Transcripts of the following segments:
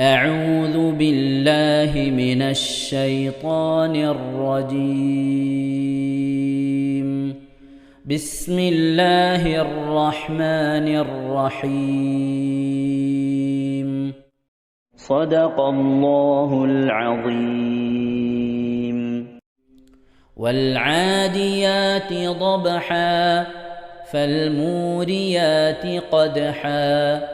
أعوذ بالله من الشيطان الرجيم. بسم الله الرحمن الرحيم. صدق الله العظيم. والعاديات ضبحا فالموريات قدحا.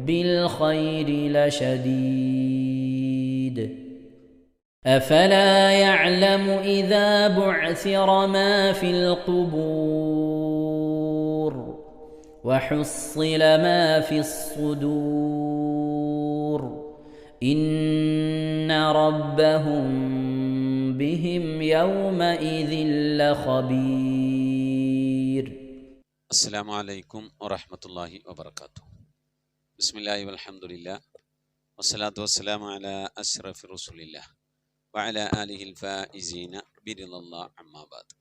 الخير لشديد. أفلا يعلم إذا بعثر ما في القبور وحصل ما في الصدور. إن ربهم بهم يومئذ لخبير. السلام عليكم ورحمة الله وبركاته. ബിസ്മില്ലാഹി വലഹമുല്ല വസ്സലാത്തു വസ്സലാം അല അഷ്റഫ് റസുലില്ല. വഅല ആലിഹിൽ ഫൈസീന ബിരുദല്ല അമ്മാബാദ്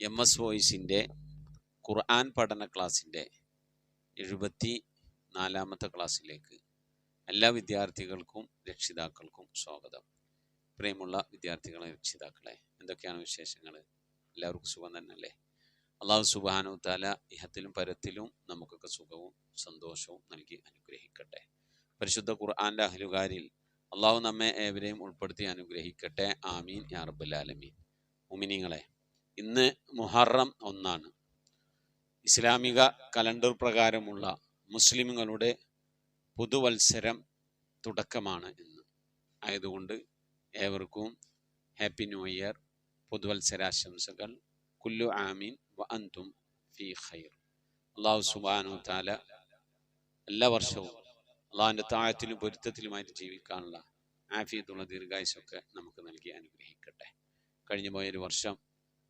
എം എസ് വോയിസിന്റെ ഖുർആൻ പഠന ക്ലാസ്സിന്റെ എഴുപത്തി നാലാമത്തെ ക്ലാസ്സിലേക്ക് എല്ലാ വിദ്യാർത്ഥികൾക്കും രക്ഷിതാക്കൾക്കും സ്വാഗതം. പ്രിയമുള്ള വിദ്യാർത്ഥികളെ രക്ഷിതാക്കളെ എന്തൊക്കെയാണ് വിശേഷങ്ങൾ എല്ലാവർക്കും സുഖം തന്നെയല്ലേ? അള്ളാഹു സുബാനു താല ഇഹത്തിലും പരത്തിലും നമുക്കൊക്കെ സുഖവും സന്തോഷവും നൽകി അനുഗ്രഹിക്കട്ടെ. പരിശുദ്ധ ഖുർആാന്റെ അഹലുകാരിൽ അള്ളാഹു നമ്മെ ഏവരെയും ഉൾപ്പെടുത്തി അനുഗ്രഹിക്കട്ടെ. ആമീൻ. യാ മുമിനിങ്ങളെ ഇന്ന് മുഹറം ഒന്നാണ്. ഇസ്ലാമിക കലണ്ടർ പ്രകാരമുള്ള മുസ്ലിമുകളുടെ പുതുവത്സരം തുടക്കമാണ് ഇന്ന്. ആയതുകൊണ്ട് ഏവർക്കും ഹാപ്പി ന്യൂ ഇയർ പുതുവത്സരാശംസകൾ. കുല്ലു ആമീൻ വ അന്തും ഫി ഖൈർ അള്ളാഹു സുബാനു താല എല്ലാ വർഷവും അള്ളാഹുവിന്റെ താഴത്തിലും പൊരുത്തത്തിലുമായിട്ട് ജീവിക്കാനുള്ള ആഫിയത്തുള്ള ദീർഘായുസൊക്കെ നമുക്ക് നൽകി അനുഗ്രഹിക്കട്ടെ. കഴിഞ്ഞു പോയൊരു വർഷം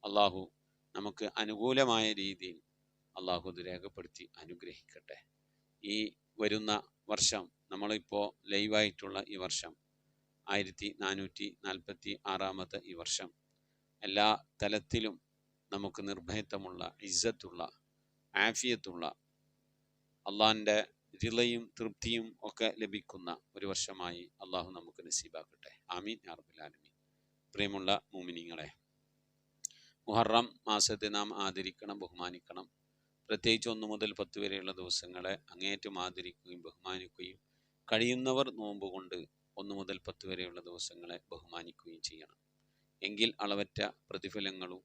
അള്ളാഹു നമുക്ക് അനുകൂലമായ രീതിയിൽ അള്ളാഹു ഇത് രേഖപ്പെടുത്തി അനുഗ്രഹിക്കട്ടെ. ഈ വരുന്ന വർഷം നമ്മളിപ്പോൾ ലൈവായിട്ടുള്ള ഈ വർഷം ആയിരത്തി നാനൂറ്റി നാൽപ്പത്തി ആറാമത്തെ ഈ വർഷം എല്ലാ തലത്തിലും നമുക്ക് നിർഭയത്വമുള്ള ഇജ്ജത്തുള്ള ആഫിയത്തുള്ള അള്ളാഹിന്റെ രിളയും തൃപ്തിയും ഒക്കെ ലഭിക്കുന്ന ഒരു വർഷമായി അള്ളാഹു നമുക്ക് നസീബാക്കട്ടെ. ആമീൻ ആർബുലാലമീൻ പ്രിയമുള്ള മൂമിനിങ്ങളെ മുഹറം മാസത്തെ നാം ആദരിക്കണം ബഹുമാനിക്കണം. പ്രത്യേകിച്ച് ഒന്ന് മുതൽ പത്ത് വരെയുള്ള ദിവസങ്ങളെ അങ്ങേറ്റം ആദരിക്കുകയും ബഹുമാനിക്കുകയും കഴിയുന്നവർ നോമ്പ് കൊണ്ട് ഒന്ന് മുതൽ പത്ത് വരെയുള്ള ദിവസങ്ങളെ ബഹുമാനിക്കുകയും ചെയ്യണം. എങ്കിൽ അളവറ്റ പ്രതിഫലങ്ങളും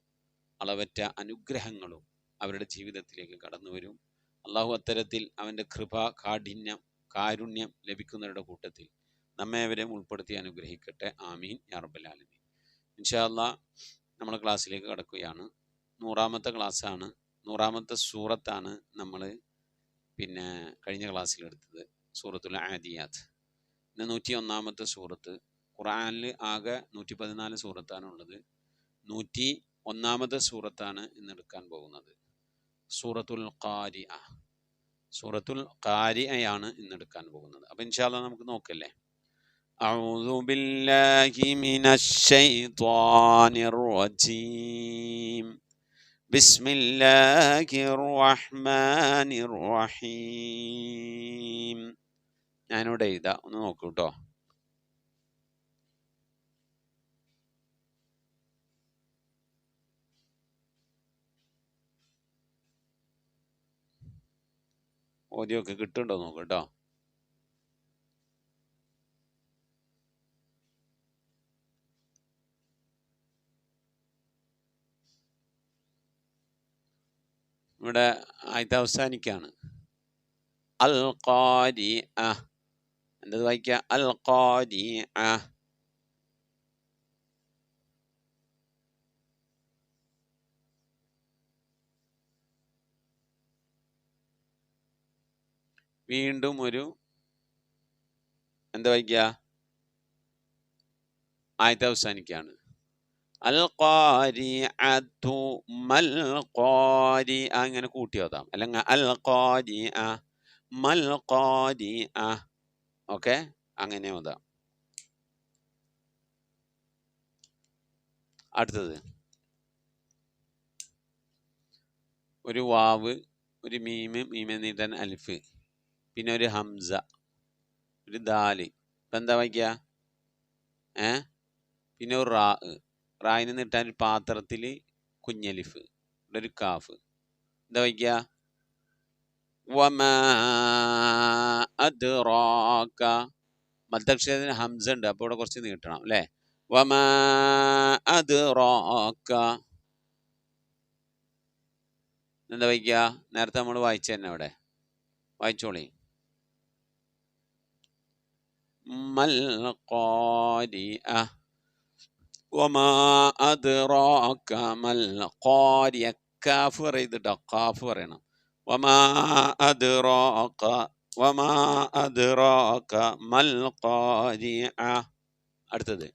അളവറ്റ അനുഗ്രഹങ്ങളും അവരുടെ ജീവിതത്തിലേക്ക് കടന്നു വരും. അള്ളാഹു അത്തരത്തിൽ അവന്റെ കൃപ കാഠിന്യം കാരുണ്യം ലഭിക്കുന്നവരുടെ കൂട്ടത്തിൽ നമ്മെ അവരെ ഉൾപ്പെടുത്തി അനുഗ്രഹിക്കട്ടെ. ആമീൻ. യാർബലാലമീൻ ഇൻഷാല്ലാ നമ്മൾ ക്ലാസ്സിലേക്ക് കടക്കുകയാണ്. നൂറാമത്തെ ക്ലാസ്സാണ്. നൂറാമത്തെ സൂറത്താണ് നമ്മൾ പിന്നെ കഴിഞ്ഞ ക്ലാസ്സിലെടുത്തത് സൂറത്തുൽ ആദിയാത്ത്. പിന്നെ നൂറ്റി ഒന്നാമത്തെ സൂറത്ത്. ഖുറാനിൽ ആകെ നൂറ്റി പതിനാല് സൂറത്താണുള്ളത് നൂറ്റി ഒന്നാമത്തെ സൂറത്താണ് ഇന്ന് എടുക്കാൻ പോകുന്നത് സൂറത്തുൽ ഖാരിഅ സൂറത്തുൽ ഖാരിഅയാണ് ഇന്ന് എടുക്കാൻ പോകുന്നത് അപ്പം ഇൻഷാല്ല നമുക്ക് നോക്കല്ലേ أعوذ بالله من الشيطان الرجيم بسم الله الرحمن الرحيم ഞാനിവിടെ എഴുതാം ഒന്ന് നോക്കൂ കേട്ടോ ഓഡിയോ ഒക്കെ കിട്ടുന്നുണ്ടോ നോക്ക് കേട്ടോ. ഇവിടെ ആദ്യത്തെ അവസാനിക്കാണ്. അൽ ഖാരി അ എന്തത് വായിക്കുക അൽ ഖാരി ആ വീണ്ടും ഒരു എന്താ വായിക്കുക ആയത്ത് അവസാനിക്കുകയാണ് അൽ ഖാരി മൽ ഖാരി അങ്ങനെ കൂട്ടി ഓതാം. അല്ലെങ്കിൽ അൽ ഖാരി മൽ ഖാരി ഓക്കെ? അങ്ങനെ ഓതാം. അടുത്തത്. ഒരു വാവ് ഒരു മീമ് മീമ അൽഫ്. പിന്നെ ഒരു ഹംസ ഒരു ദാൽ. ഇപ്പം എന്താ വയ്ക്കുക ഏ? പിന്നെ ഒരു റാ റായിന് നിട്ടാൻ ഒരു പാത്രത്തിൽ കുഞ്ഞലിഫ് ഇവിടെ ഒരു കാഫ്. എന്താ വയ്ക്കുക വമാ അദ്റാക. മദ്ദക്ഷരത്തിന് ഹംസ ഉണ്ട് അപ്പോൾ ഇവിടെ കുറച്ച് നീട്ടണം അല്ലേ? വമാ റോക്ക എന്താ വയ്ക്കുക നേരത്തെ നമ്മൾ വായിച്ചു തന്നെ അവിടെ വായിച്ചോളി. മൽ ഖാരിഅ വമാ അദ്റാക മൽ ഖാരിഅ കാഫ് പറയത്തിട്ടോ കാഫ് പറയണം. വമാ അദ്റാക വമാ അദ്റാക മൽ ഖാരിഅ അടുത്തത്.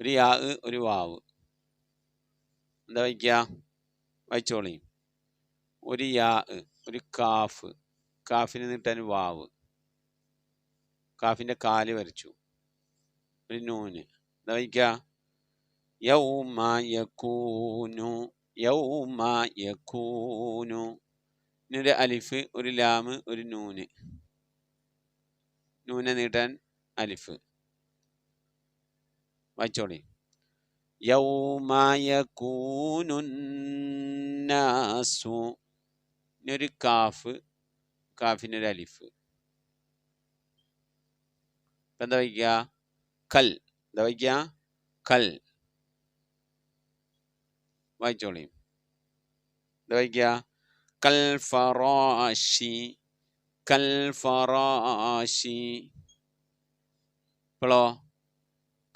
ഒരു യാ ഒരു വാവ്. എന്താ വായിക്കുക വായിച്ചോളി. ഒരു യാ ഒരു കാഫ്. കാഫിന് നീട്ടാൻ വാവ്. കാഫിന്റെ കാൽ വരച്ചു. ഒരു നൂന് എന്താ വായിക്കുക യൗമ യകൂനു യൗമ അലിഫ് ഒരു ലാമ് ഒരു നൂന് നൂനെ നീട്ടാൻ അലിഫ്. വായിച്ചോളി. യൗമ യകൂനു നാസു കാഫ് കാഫിനൊരു അലിഫ്. ഇപ്പൊ എന്താ വയ്ക്കുക? കൽ. എന്താ വയ്ക്കുക? കൽ. വായിച്ചോളി. എന്താ വയ്ക്കുക? കൽ ഫറാഷി കൽ ഫറാഷി ഇപ്പോഴോ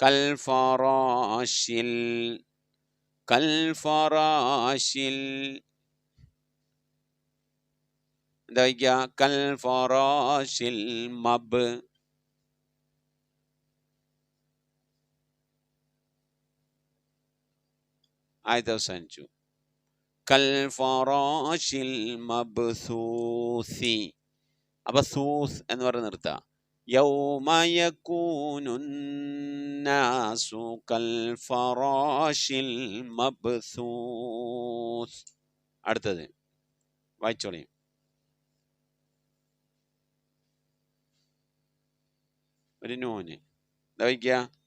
കൽ ഫറാഷിൽ കൽ ഫറാഷിൽ എന്താ വയ്ക്കുക കൽ ഫറാഷിൽ മബ് ആയത് അവസാനിച്ചു കൽ ഫറാഷിൽ മബ്സൂസി. അപ്പൊ എന്ന് പറഞ്ഞ് നിർത്താം. യൗമയക്കൂനുന്നാസു കൽ ഫറാഷിൽ മബ്സൂസ്. അടുത്തത്. വായിച്ചോളിയും ഒരു നൂന്. എന്താ വയ്ക്കുക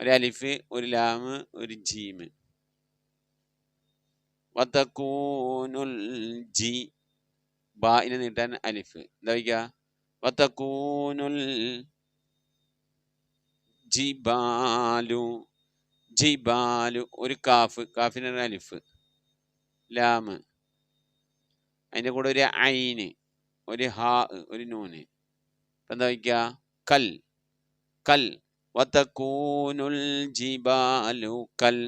ഒരു അലിഫ് ഒരു ലാമ് ഒരു ജീമ് വത്തക്കൂനുൽ ജി ബായിനെ നീട്ടാൻ അലിഫ്. എന്താ വയ്ക്കുക വത്തക്കൂനുൽ ജിബാലു ജിബാലു ഒരു കാഫ്. കാഫിന് ഒരു അലിഫ്. ലാമ് അതിന്റെ കൂടെ ഒരു ഐന് ഒരു ഹാ ഒരു നൂന്. എന്താ വയ്ക്കുക കൽ. കൽ. വതക്കൂനുൽ ജിബാലു കൽ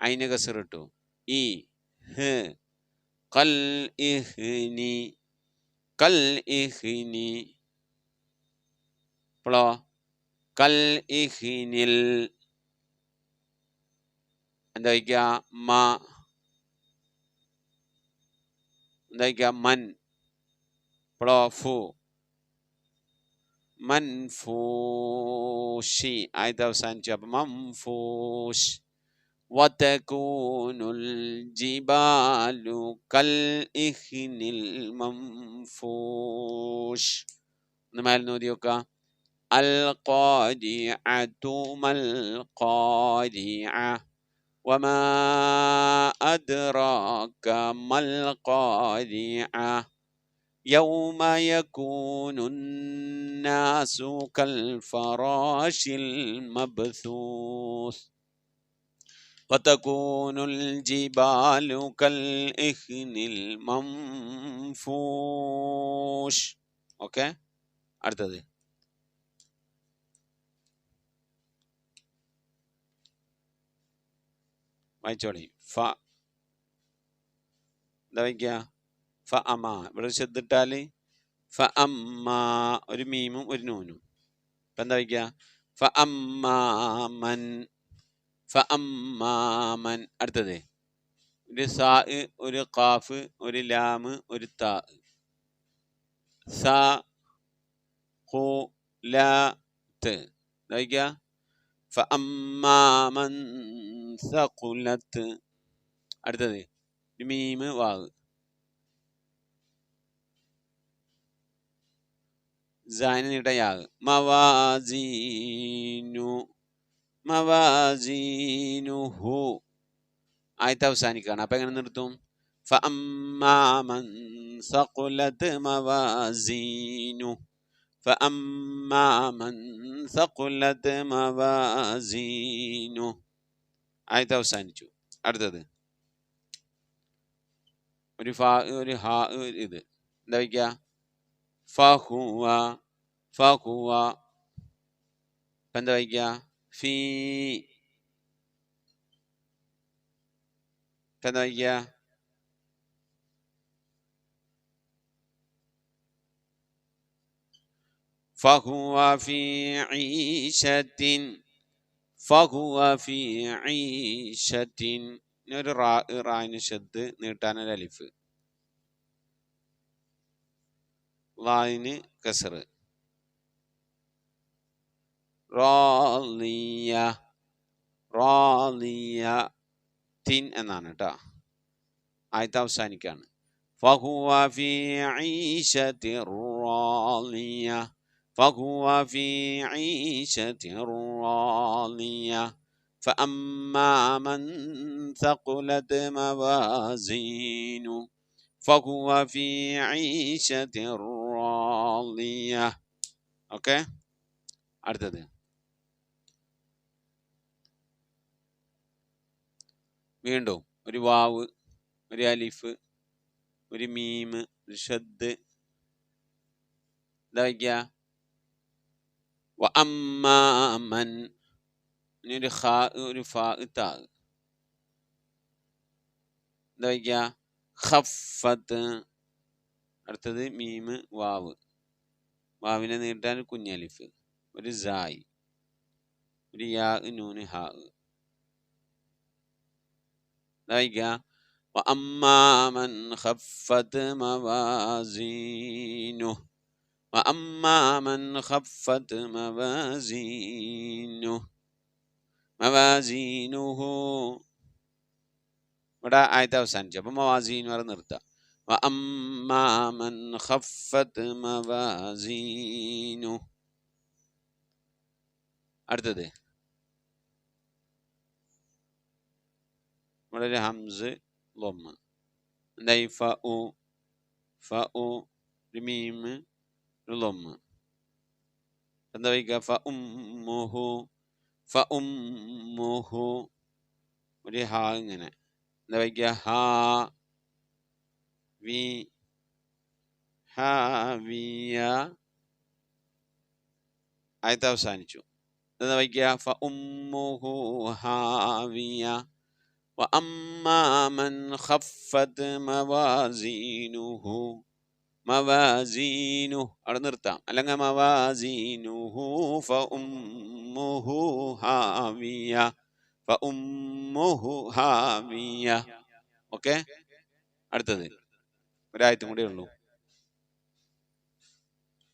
ഐന കസറിട്ടു. ഈ ഹ് കൽ ഇഹ്നി കൽ ഇഹ്നി ഇപ്പോഴോ കൽ ഇഹ്നിൽ എന്താ വയ്ക്കുക മ എന്താ വയ്ക്കുക മൻ ഇപ്പോഴോ ഫു. منفوشي. عايدة وسان جاب منفوش. وتكون الجبال كالإخن المنفوش. ما نوديوكا. القادعة ما القادعة؟ وما أدراك ما القادعة؟ يوم يكون الناس كالفراش المبثوث وتكون الجبال كالإخن المنفوش. أوكي أرتدي ما ஃபா ف ده ഫ അമ ഇവിടെ ശ്രദ്ധിട്ടാൽ ഫ അമ്മ ഒരു മീമും ഒരു നൂനും. ഇപ്പം എന്താ വയ്ക്കുക? ഫ അമ്മാമൻ ഫ അമ്മാമൻ അടുത്തത്. ഒരു സാ ഒരു കാഫ് ഒരു ലാമ് ഒരു താ. സ ഹു ല ഫ അമ്മാമൻ സഖുലത്ത്. അടുത്തത്. മീമ് വാവ് നീട്ടയാക് മവാസീനു മവാസീനുഹു. ആയത്ത് അവസാനിക്കുകയാണ്. അപ്പൊ എങ്ങനെ നിർത്തും? ആയത്ത് അവസാനിച്ചു. അടുത്തത്. ഒരു ഫാ ഒരു ഹാ ഇത്. എന്താ വയ്ക്കുക? فهو فهو بندرجة في بندرجة فهو في عيشة فهو في عيشة. نرى راين شد نرتان الألف لَيْنِ كسر. رالية رالية. تين أنا نتا آية أوساني كان فهو في عيشة رالية. فهو في عيشة رالية. فأما من ثقلت موازينه فهو في عيشة റാളിയ ഓക്കെ അടുത്തത് വീണ്ടും ഒരു വാവ് ഒരു അലിഫ് ഒരു മീമ് ഒരു ഷദ് എന്താ വയ്ക്കുക വഅമ്മൻ ഒരു ഖാ ഒരു ഫാ താ എന്താ വയ്ക്കുക അടുത്തത് മീമ് വാവ് വാവിനെ നീട്ടാൻ കുഞ്ഞലിഫ് ഒരു സായി ഒരു യാ നൂന് ഹാ എന്താ വയ്ക്കുക وأما من خفت موازينه وأما من خفت موازينه موازينه ഇവിടെ ആയത് അവസാനിച്ചു അപ്പൊ മവാസീൻ വരെ നിർത്താം وأما من خفت موازينه അടുത്തത് ഇവിടെ ഒരു ഹംസ് ലൊമ്മ് എന്തായി ഫ ഉ ഫ ഉ ഒരു മീമ് ഒരു ലൊമ്മ് എന്താ വയ്ക്കുക ഫ ഉമ്മുഹു ഫ ഉമ്മുഹു ഒരു ഹാ ഇങ്ങനെ എന്താ വയ്ക്കുക ഹാ വി ഹാവിയ ആയത്ത് അവസാനിച്ചു. എന്താ വായിക്കുക? ഫ ഉമ്മുഹു ഹാവിയ. വ അമ്മാമൻ ഖഫത് മവാസീനുഹു. മവാസീനു അവിടെ നിർത്താം. അല്ലെങ്കിൽ മവാസീനുഹു ഫ ഉമ്മുഹു ഹാവിയ. ഫ ഉമ്മുഹു ഹാവിയ. ഓക്കെ? അടുത്തത്. ഒരായത്തും കൂടെ ഉള്ളൂ.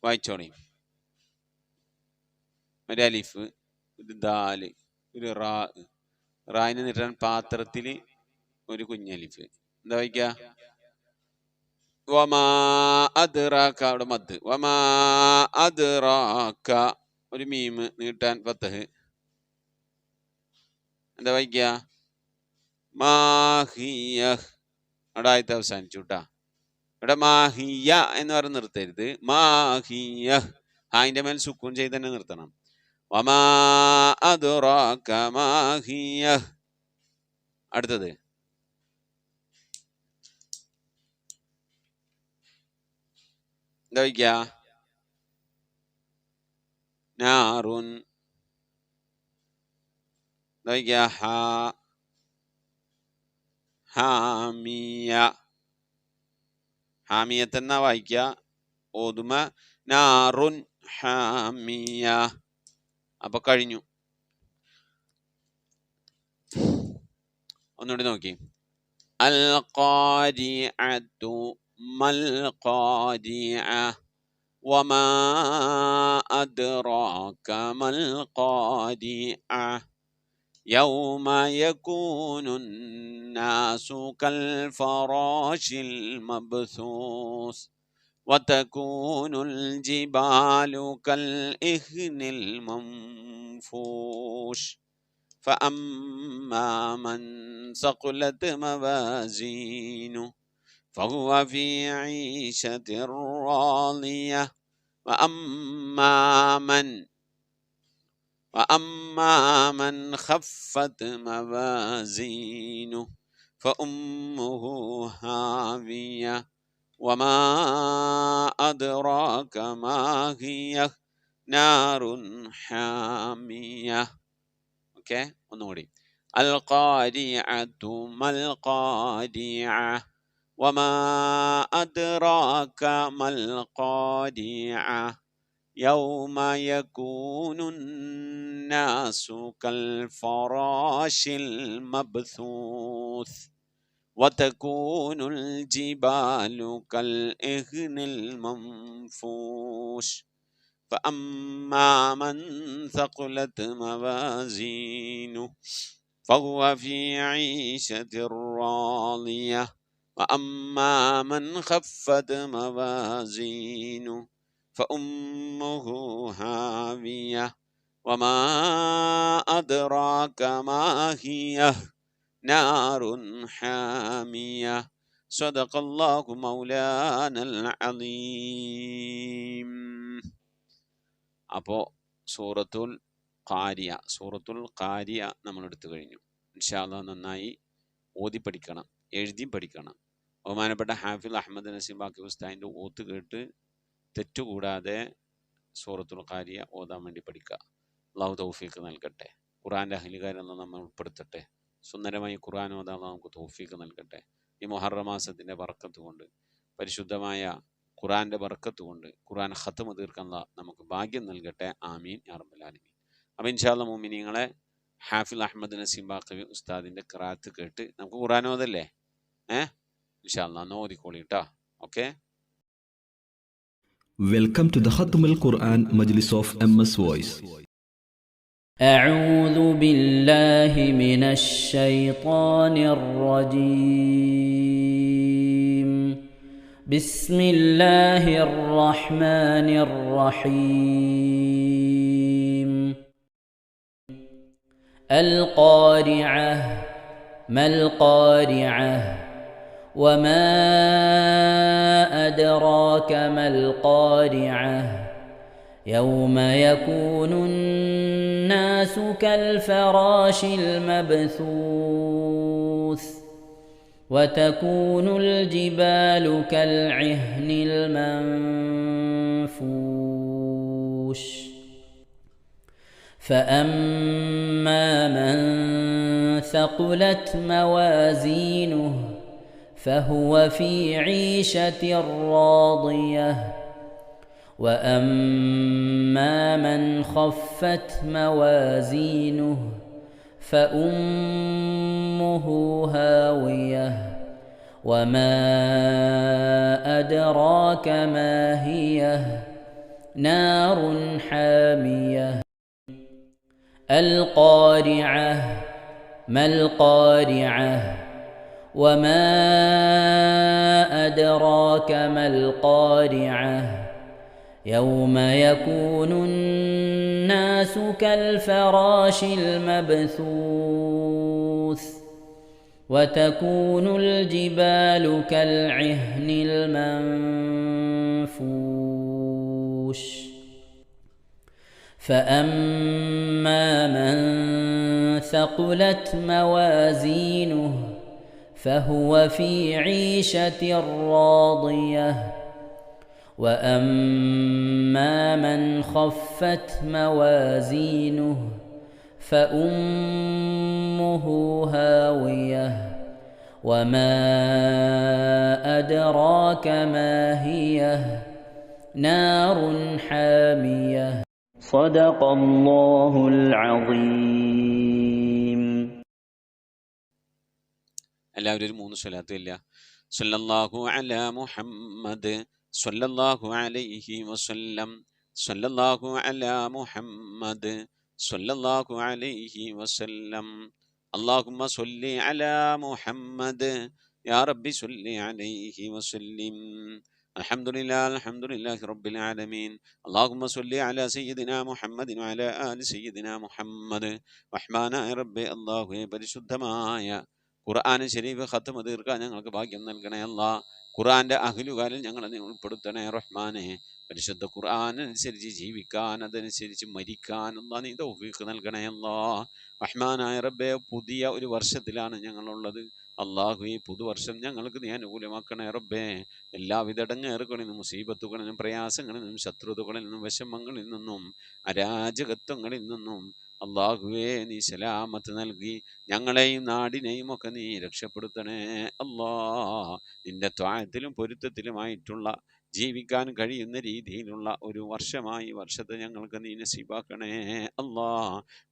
വായിച്ചോണേ ഒരു അലിഫ് ഒരു ദാൽ ഒരു റാ റായിന് നിട്ടാൻ പാത്രത്തിൽ ഒരു കുഞ്ഞലിഫ് എന്താ വായിക്ക? അവിടെ മദ്. ഒരു മീമ് നീട്ടാൻ ഫത്തഹ്. എന്താ വായിക്കുക മാഹിയ അവിടെ ആയത്ത് അവസാനിച്ചു കേട്ടാ ഇവിടെ മാഹിയ എന്ന് പറഞ്ഞ് നിർത്തരുത്. മാഹിയ. ഹായിന്റെ മേൽ സുക്കൂൻ ചെയ്ത് തന്നെ നിർത്തണം. അടുത്തത്. എന്താ നാറുൻ. ഹാമിയ. ഹാമിയത്തെന്നാ വായിക്ക ഓതുമ നാറുൻ ഹാമിയ അപ്പൊ കഴിഞ്ഞു ഒന്നുകൂടി നോക്കി അൽ ഖാരിഅതു മൽ ഖാരിഅ وما أدراك ما القارعة يوم يكون الناس كالفراش المبثوث وتكون الجبال كالإهن المنفوش. فأما من ثقلت موازينه فهو في عيشة راضية. وأما من وأما من خفت موازينه فأمه هاوية وما أدراك ما هي نار حامية ഓക്കെ ഒന്നുകൂടി അൽ ഖാരിഅതു മൽ ഖാരിഅ وما أدراك ما القارعة يوم يكون الناس كالفراش المبثوث وتكون الجبال كالإهن المنفوش. فأما من ثقلت موازينه فهو في عيشة راضية. وأما من خفت موازينه فأمه هاوية وما أدراك ما هي نار حامية صدق الله مولانا العظيم അപ്പോൾ സൂറത്തുൽ കാരിയ സൂറത്തുൽ കാരിയ നമ്മൾ എടുത്തു കഴിഞ്ഞു ഇൻഷാല്ല നന്നായി ഓതി പഠിക്കണം എഴുതി പഠിക്കണം ബഹുമാനപ്പെട്ട ഹാഫിൽ അഹമ്മദ് നസീം ബാക്കി ഉസ്താദിൻ്റെ ഓത്ത് കേട്ട് തെറ്റുകൂടാതെ സൂറത്തുൽ ഖാരിയ ഓതാൻ വേണ്ടി പഠിക്കുക. അള്ളാഹു തൗഫീക്ക് നൽകട്ടെ. ഖുറാന്റെ അഹലികാരെന്ന് നമ്മൾ ഉൾപ്പെടുത്തട്ടെ. സുന്ദരമായി ഖുറാൻ ഓതാൻ നമുക്ക് തൗഫീക്ക് നൽകട്ടെ. ഈ മൊഹറമാസത്തിന്റെ വറക്കത്ത് കൊണ്ട് പരിശുദ്ധമായ ഖുറാന്റെ ബർക്കത്ത് കൊണ്ട് ഖുറാൻ ഹത്തമ തീർക്കാൻ നമുക്ക് ഭാഗ്യം നൽകട്ടെ. ആമീൻ യാറബുലാലമീൻ അപ്പം ഇൻഷാല്ല മോമിനിങ്ങളെ ഹാഫിൽ അഹമ്മദ് നസീം ബാക്കവി ഉസ്താദിന്റെ ക്രാത്ത് കേട്ട് നമുക്ക് ഖുറാൻ ഓതല്ലേ? ഏഹ്? ഇൻഷാല്ല നോദിക്കോളി കേട്ടോ okay? Welcome to the Khatm al Quran Majlis of MS Voice. أعوذ بالله من الشيطان الرجيم. بسم الله الرحمن الرحيم. القارعة ما القارعة؟ وما أدراك ما القارعة يوم يكون الناس كالفراش المبثوث وتكون الجبال كالعهن المنفوش فأما من ثقلت موازينه فهو في عيشة راضية. وأما من خفت موازينه فأمه هاوية. وما أدراك ما هي؟ نار حامية. القارعة ما القارعة؟ وما أدراك ما القارعة يوم يكون الناس كالفراش المبثوث وتكون الجبال كالعهن المنفوش فأما من ثقلت موازينه فهو في عيشة راضية. وأما من خفت موازينه فأمه هاوية. وما أدراك ما هي. نار حامية. صدق الله العظيم. എല്ലാവരും ഒരു മൂന്ന് സ്വലാത്ത് ഇല്ല സല്ലല്ലാഹു അല മുഹമ്മദ് സല്ലല്ലാഹു അലൈഹി വസല്ലം സല്ലല്ലാഹു അല മുഹമ്മദ് സല്ലല്ലാഹു അലൈഹി വസല്ലം اللهم صل على محمد يا ربي صل عليه وسلم الحمد لله الحمد لله رب العالمين اللهم صل على سيدنا محمد وعلى آل سيدنا محمد റഹ്മാനായ റബ്ബെ അള്ളാഹുവെ പരിശുദ്ധമായ ഖുർആൻ ശരീഫ് ഖത്തമ തീർക്കാൻ ഞങ്ങൾക്ക് ഭാഗ്യം നൽകണേ അല്ലാ. ഖുർആന്റെ അഖിലുകാലിൽ ഞങ്ങളെ നീ ഉൾപ്പെടുത്തണേ റഹ്മാനെ. പരിശുദ്ധ ഖുർആൻ അനുസരിച്ച് ജീവിക്കാൻ അതനുസരിച്ച് മരിക്കാൻ അല്ലാ നീ തൗഫീഖ് നൽകണേ അല്ലാ. റഹ്മാനായ റബ്ബെ പുതിയ ഒരു വർഷത്തിലാണ് ഞങ്ങളുള്ളത്. അള്ളാഹു ഈ പുതുവർഷം ഞങ്ങൾക്ക് നീ അനുകൂലമാക്കണേ റബ്ബേ. എല്ലാവിധ ഇടങ്ങേറുകളിൽ നിന്നും മുസീബത്തുകളിൽ നിന്നും പ്രയാസങ്ങളിൽ നിന്നും ശത്രുതകളിൽ നിന്നും വിഷമങ്ങളിൽ നിന്നും അരാജകത്വങ്ങളിൽ നിന്നും അള്ളാഹുവേ നീ സലാമത്ത് നൽകി. ഞങ്ങളെയും നാടിനെയും ഒക്കെ നീ രക്ഷപ്പെടുത്തണേ. അല്ലാ നിന്റെ ത്വായത്തിലും പൊരുത്തത്തിലുമായിട്ടുള്ള ജീവിക്കാൻ കഴിയുന്ന രീതിയിലുള്ള ഒരു വർഷമായി വർഷത്തെ ഞങ്ങൾക്ക് നീ നസീബാക്കണേ. അല്ലാ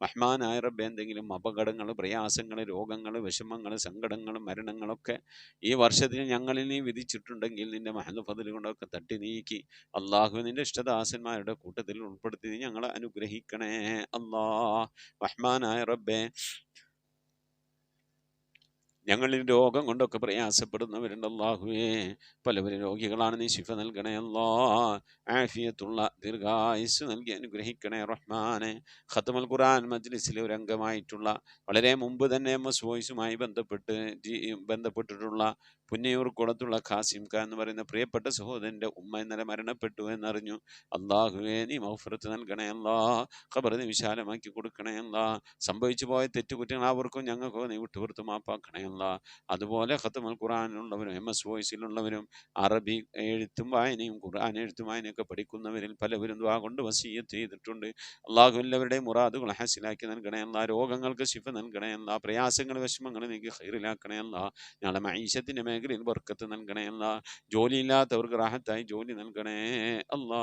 മഹ്മാനായ റബ്ബ് എന്തെങ്കിലും അപകടങ്ങൾ പ്രയാസങ്ങൾ രോഗങ്ങൾ വിഷമങ്ങൾ സങ്കടങ്ങൾ മരണങ്ങളൊക്കെ ഈ വർഷത്തിൽ ഞങ്ങളിൽ നീ വിധിച്ചിട്ടുണ്ടെങ്കിൽ നിന്റെ മഹദ് ഫതിൽ കൊണ്ടൊക്കെ തട്ടി നീക്കി അള്ളാഹു നിന്റെ ഇഷ്ടദാസന്മാരുടെ കൂട്ടത്തിൽ ഉൾപ്പെടുത്തി ഞങ്ങളെ അനുഗ്രഹിക്കണേ. അല്ലാ മഹ്മാനായ റബ്ബേ ഞങ്ങളിൽ രോഗം കൊണ്ടൊക്കെ പ്രയാസപ്പെടുന്നവരുണ്ട് അള്ളാഹുവേ പലവരും രോഗികളാണ് നീ ശിഫ നൽകണേ അല്ലാ. ആഫിയത്തുള്ള ദീർഘായുസ് നൽകി അനുഗ്രഹിക്കണേ റഹ്മാനെ. ഖത്തമൽ ഖുർആൻ മജ്ലിസിലെ ഒരു അംഗമായിട്ടുള്ള വളരെ മുമ്പ് തന്നെ എം എസ് വോയിസുമായി ബന്ധപ്പെട്ട് ബന്ധപ്പെട്ടിട്ടുള്ള പുന്നയൂർ കുളത്തുള്ള ഖാസിം ഖാൻ എന്ന് പറയുന്ന പ്രിയപ്പെട്ട സഹോദരന്റെ ഉമ്മ ഇന്നലെ മരണപ്പെട്ടു എന്നറിഞ്ഞു. അള്ളാഹുവേ നീ മൗഫറത്ത് നൽകണേ അല്ലാ ഖബർ നീ വിശാലമാക്കി കൊടുക്കണേ അല്ലാ സംഭവിച്ചു പോയ തെറ്റുകുറ്റങ്ങൾ അവർക്കും ഞങ്ങൾക്കോ നീ വിട്ടുപുറത്ത് മാപ്പാക്കണേ അല്ലാ. അതുപോലെ ഖത്തമൽ ഖുറാനുള്ളവരും എം എസ് വോയിസിലുള്ളവരും അറബി എഴുത്തും വായനയും ഖുർആൻ എഴുത്തും വായനയൊക്കെ പഠിക്കുന്നവരിൽ പലവരും ദ്വാ കൊണ്ട് വസീയത്ത് ചെയ്തിട്ടുണ്ട്. അള്ളാഹു എല്ലാവരുടെയും മുറാദുകൾ ഹാസിലാക്കി നൽകണേ അല്ല രോഗങ്ങൾക്ക് ശിഫ നൽകണേ അല്ല പ്രയാസങ്ങൾ വിഷമങ്ങൾ നീക്കി ഹൈറിലാക്കണേ അല്ല. ഞങ്ങളുടെ മൈശത്തിന്റെ മേഖലയിൽ ബർക്കത്ത് നൽകണേ. അല്ല ജോലിയില്ലാത്തവർക്ക് റാഹത്തായി ജോലി നൽകണേ. അല്ലാ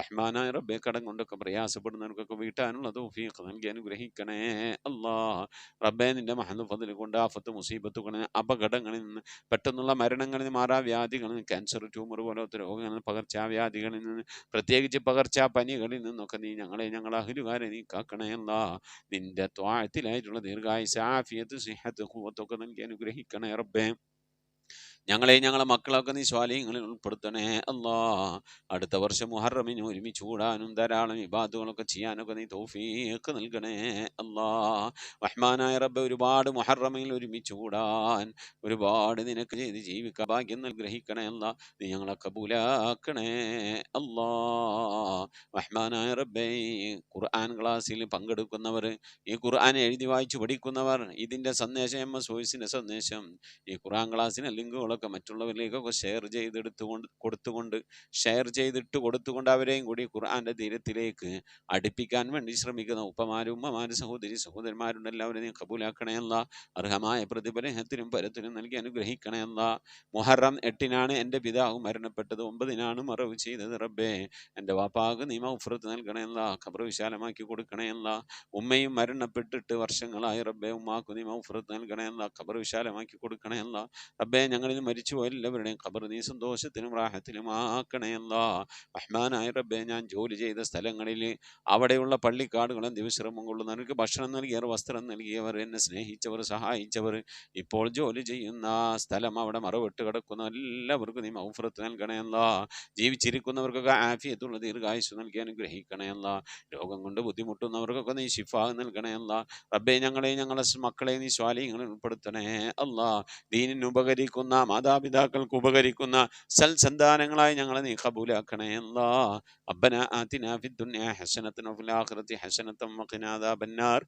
റഹ്മാനായ റബ്ബെ കടം കൊണ്ടൊക്കെ പ്രയാസപ്പെടുന്നവർക്കൊക്കെ വീട്ടാനുള്ള തൗഫീഖ് നൽകി അനുഗ്രഹിക്കണേ. അല്ലാ റബ്ബെ നിന്റെ മഹദ് കൊണ്ട് ആഫത്ത് മുസീബത്തുകളിൽ അപകടങ്ങളിൽ നിന്ന് പെട്ടെന്നുള്ള മരണങ്ങളിൽ നിന്ന് മാറാവ്യാധികളിൽ നിന്ന് ക്യാൻസർ ട്യൂമർ പോലത്തെ രോഗങ്ങളിൽ പകർച്ചാവ്യാധികളിൽ നിന്ന് പ്രത്യേകിച്ച് പകർച്ചാപ്പനികളിൽ നിന്നൊക്കെ നീ ഞങ്ങളെ ഞങ്ങളെ അഹിലുകാരെ നീ കാക്കണേ. അല്ലാ നിന്റെ ത്വാഴത്തിലായിട്ടുള്ള ദീർഘായുസ് ആഫിയത്ത് സിഹത്ത് കൂവത്തൊക്കെ നൽകി അനുഗ്രഹിക്കണേ റബ്ബേ. ഞങ്ങളെയും ഞങ്ങളെ മക്കളൊക്കെ നീ സ്വാലയങ്ങളിൽ ഉൾപ്പെടുത്തണേ. അല്ലാ അടുത്ത വർഷം മുഹറമിന് ഒരുമിച്ച് കൂടാനും ധാരാളം ഇബാദുകളൊക്കെ ചെയ്യാനൊക്കെ നീ തൗഫീഖ് നൽകണേ. അല്ലാ റഹ്മാനായ റബ്ബെ ഒരുപാട് മുഹറമയിൽ ഒരുമിച്ച് കൂടാൻ ഒരുപാട് നിനക്ക് ചെയ്ത് ജീവിക്കാൻ ഭാഗ്യം നൽഗ്രഹിക്കണേ അല്ല നീ ഞങ്ങളെ കബൂലാക്കണേ. അല്ലാ റഹ്മാനായ റബ്ബെ ഖുർആൻ ക്ലാസ്സിൽ പങ്കെടുക്കുന്നവർ ഈ ഖുർആൻ എഴുതി വായിച്ച് പഠിക്കുന്നവർ ഇതിന്റെ സന്ദേശം എം എസ് വോയിസിന്റെ സന്ദേശം ഈ ഖുർആൻ ക്ലാസ്സിലെ ലിങ്കുകളൊക്കെ മറ്റുള്ളവരിലേക്കൊക്കെ ഷെയർ ചെയ്തെടുത്തുകൊണ്ട് കൊടുത്തുകൊണ്ട് ഷെയർ ചെയ്തിട്ട് കൊടുത്തുകൊണ്ട് അവരെയും കൂടി ഖുർആന്റെ തീരത്തിലേക്ക് അടുപ്പിക്കാൻ വേണ്ടി ശ്രമിക്കുന്ന ഉപ്പമാരും ഉമ്മമാരും സഹോദരി സഹോദരന്മാരുണ്ട് എല്ലാവരും നീ കബൂലാക്കണയല്ല അർഹമായ പ്രതിഫലത്തിനും പരത്തിനും നൽകി അനുഗ്രഹിക്കണേ അല്ല. മുഹറം എട്ടിനാണ് എന്റെ പിതാവ് മരണപ്പെട്ടത്. ഒമ്പതിനാണ് മറവ് ചെയ്തത് റബ്ബേ. എന്റെ വാപ്പാക്ക് നീ മൗഫുറത്ത് നൽകണേ അല്ല. ഖബർ വിശാലമാക്കി കൊടുക്കണേ അല്ല. ഉമ്മയും മരണപ്പെട്ടിട്ട് വർഷങ്ങളായി റബ്ബേ. ഉമ്മാക്ക് നീ മൗഫുറത്ത് നൽകണേ അല്ല. ഖബർ വിശാലമാക്കി കൊടുക്കണേ റബ്ബെ റബ്ബേ ഞങ്ങളിൽ മരിച്ചുപോയ എല്ലാവരുടെയും ഖബർ നീ സന്തോഷത്തിനും റാഹത്തിലും ആക്കണേ അല്ലാ റഹ്മാനായ റബ്ബെ ഞാൻ ജോലി ചെയ്ത സ്ഥലങ്ങളിൽ അവിടെയുള്ള പള്ളിക്കാടുകളും ദിവശ്രമം കൊള്ളുന്ന. എനിക്ക് ഭക്ഷണം നൽകിയവർ വസ്ത്രം നൽകിയവർ എന്നെ സ്നേഹിച്ചവർ സഹായിച്ചവർ ഇപ്പോൾ ജോലി ചെയ്യുന്ന സ്ഥലം അവിടെ മറവിട്ട് കിടക്കുന്ന. എല്ലാവർക്കും നീ മൗഫ്രത്ത് നൽകണമല്ല ജീവിച്ചിരിക്കുന്നവർക്കൊക്കെ ആഫിയത്തുള്ള ദീർഘായുസ് നൽകി അനുഗ്രഹിക്കണമല്ല രോഗം കൊണ്ട് ബുദ്ധിമുട്ടുന്നവർക്കൊക്കെ നീ ശിഫ നൽകണമല്ല റബ്ബെ ഞങ്ങളെ ഞങ്ങളെ സ് മക്കളെ നീ സ്വാലീങ്ങളിൽ ഉൾപ്പെടുത്തണേ അല്ലാ. ദീനിന് ഉപകരിക്കുന്ന മാതാപിതാക്കൾക്ക് ഉപകരിക്കുന്ന സൽസന്താനങ്ങളായി ഞങ്ങളെ നീ കബൂലാക്കണേ അല്ലാ ربنا آتنا في الدنيا حسنة وفي الآخرة حسنة وقنا عذاب النار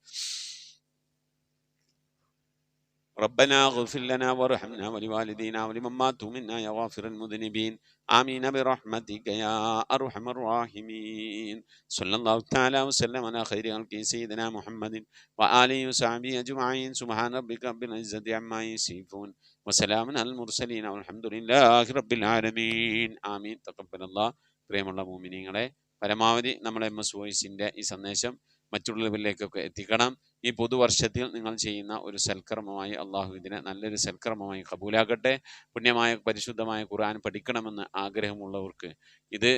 ربنا اغفر لنا وارحمنا ولوالدينا ولمن ماتوا منا يا غافر المذنبين آمين برحمتك يا أرحم الراحمين صلى الله تعالى وسلم على خير خلقه سيدنا محمد وآله وصحبه أجمعين سبحان ربك رب العزة عما يصفون വസലാമൻ അൽ മുർസലീൻ അലഹമുല്ലാഹി റബ്ബിൽ ആലമീൻ. ആമീൻ. തക്കബലല്ല. പ്രിയമുള്ള മോമിനിങ്ങളെ പരമാവധി നമ്മുടെ എം എസ് വോയിസിന്റെ ഈ സന്ദേശം മറ്റുള്ളവരിലേക്കൊക്കെ എത്തിക്കണം. ഈ പുതുവർഷത്തിൽ നിങ്ങൾ ചെയ്യുന്ന ഒരു സൽക്കർമ്മമായി അള്ളാഹു ഇതിനെ നല്ലൊരു സൽക്കർമ്മമായി കബൂലാക്കട്ടെ പുണ്യമായ പരിശുദ്ധമായ ഖുർആൻ പഠിക്കണമെന്ന് ആഗ്രഹമുള്ളവർക്ക് ഇത്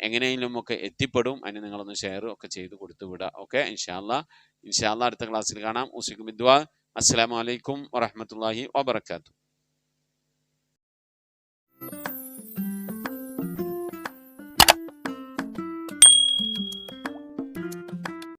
എങ്ങനെയെങ്കിലും ഒക്കെ എത്തിപ്പെടും. അതിന് നിങ്ങളൊന്ന് ഷെയർ ഒക്കെ ചെയ്ത് കൊടുത്തു വിടുക. ഓക്കെ ഇൻഷാല്ല ഇൻഷാല്ല അടുത്ത ക്ലാസ്സിൽ കാണാം. ഉസിഖ് മിദ്വാ അസ്സാം വലൈക്കും വറഹമത്തല്ലാഹി വാബർക്കാത്തു